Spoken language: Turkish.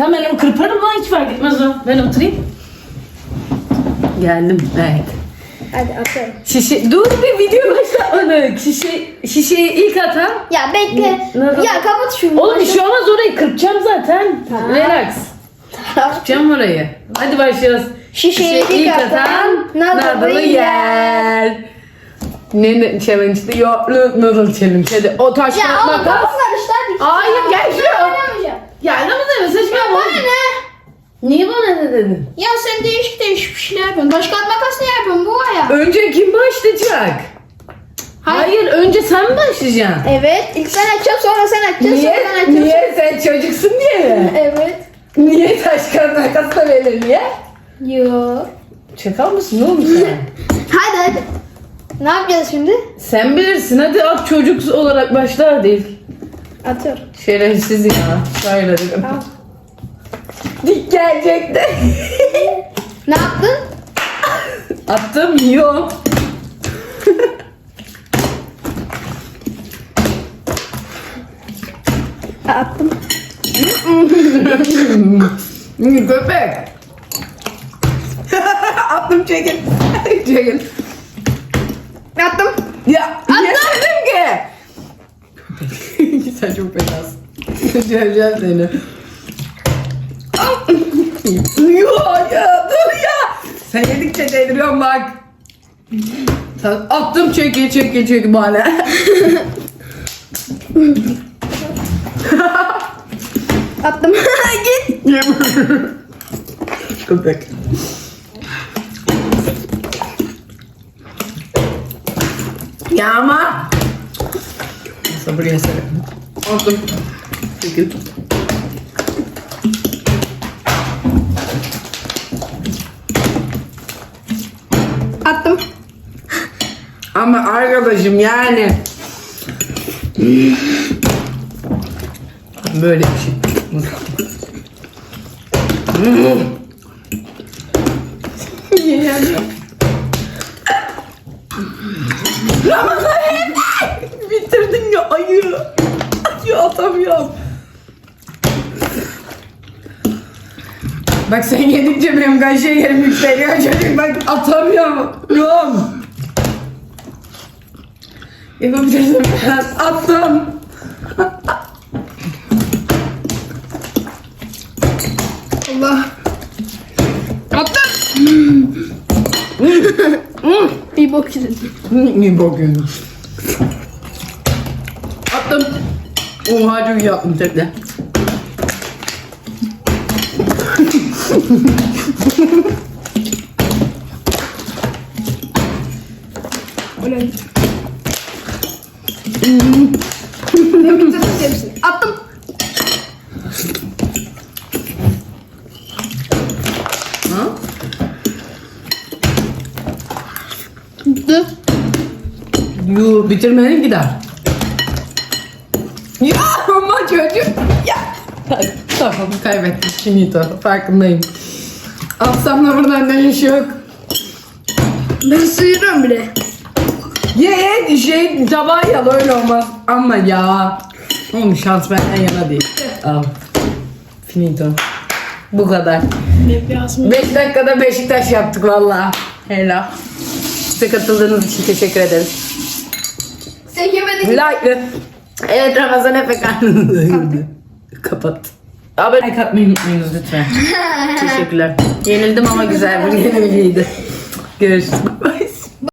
Hemen onu kırparım lan hiç fark etmez o. Ben oturayım. Geldim. Evet. Hadi atıyorum. Şişe, dur bir video başlatmadık. Şişe, şişeyi ilk atan. Ya bekle. Ne- ne- ya kapat şunu. Oğlum bir şey olmaz orayı kırpacağım zaten. Relax. Kırpacağım orayı. Hadi başlıyoruz. Şişeyi ilk atan Nadalı yer. Ne ne challenge'dı? Yok noodle challenge. Hadi o taş Ya kağıt oğlum makas. kafam karıştı hadi. Hayır gel şuraya. Ya ne bu deme saçma Bana ne? Niye bana ne dedin? Ya sen değişik değişik bir şeyler yapıyorsun. Başka makas ne yapıyorsun bu ya? Önce kim başlayacak? Hayır, önce sen mi başlayacaksın? Evet. ilk sen açacaksın sonra sen açacaksın Niye? sonra sen açacaksın. Niye? Sen çocuksun diye mi? Evet. Niye taş kağıt makas da böyle niye? Yo. Çakal mısın oğlum sen? Hadi hadi. Ne yapacağız şimdi? sen bilirsin hadi at çocuk olarak başla hadi. Atıyorum. Şerefsiz ya. Şöyle dedim. Al. Dik gelecekti. Ne yaptın? Attım yiyor. Attım. Köpek. Attım çekil. çekil. Attım. Ya yemedim ki. Sen çok fenasın. Döveceğim seni. ya, ya dur ya. Sen yedikçe deliriyorsun bak. Sen attım çekil çekil çekil bana. Attım. Git. Köpek. Ya ama. Sabır yesene. Attım. Çekil. Attım. Ama arkadaşım yani. Böyle bir şey. Yiyemiyorum. Ramazan ayı. Ayı atamıyorum. Bak sen yedikçe benim kaşe yerim yükseliyor çocuk bak atamıyorum. Yapabilirsin biraz. Attım. Allah. Attım. Bir bok yedin. İyi bakıyorum. Attım. Oha çok iyi yaptım tekrar. Hepsini? Attım. Ha? Bitti. Yu bitirmedin gider. Ya ama çocuk. Ya. Tamam kaybettim. Finito. Farkındayım. Alsam da buradan dönüş yok. Ben sıyırıyorum bile. Ye ye şey tabağı yal öyle olmaz. Ama ya. Oğlum şans benden yana değil. Al. Finito. Bu kadar. 5 dakikada Beşiktaş yaptık valla. Helal. Size katıldığınız için teşekkür ederiz. Sen yemedin. Like. Evet Ramazan Efekan. Kapat. Abone like atmayı unutmayınız lütfen. Teşekkürler. Yenildim ama güzel bir yenilgiydi. Görüşürüz.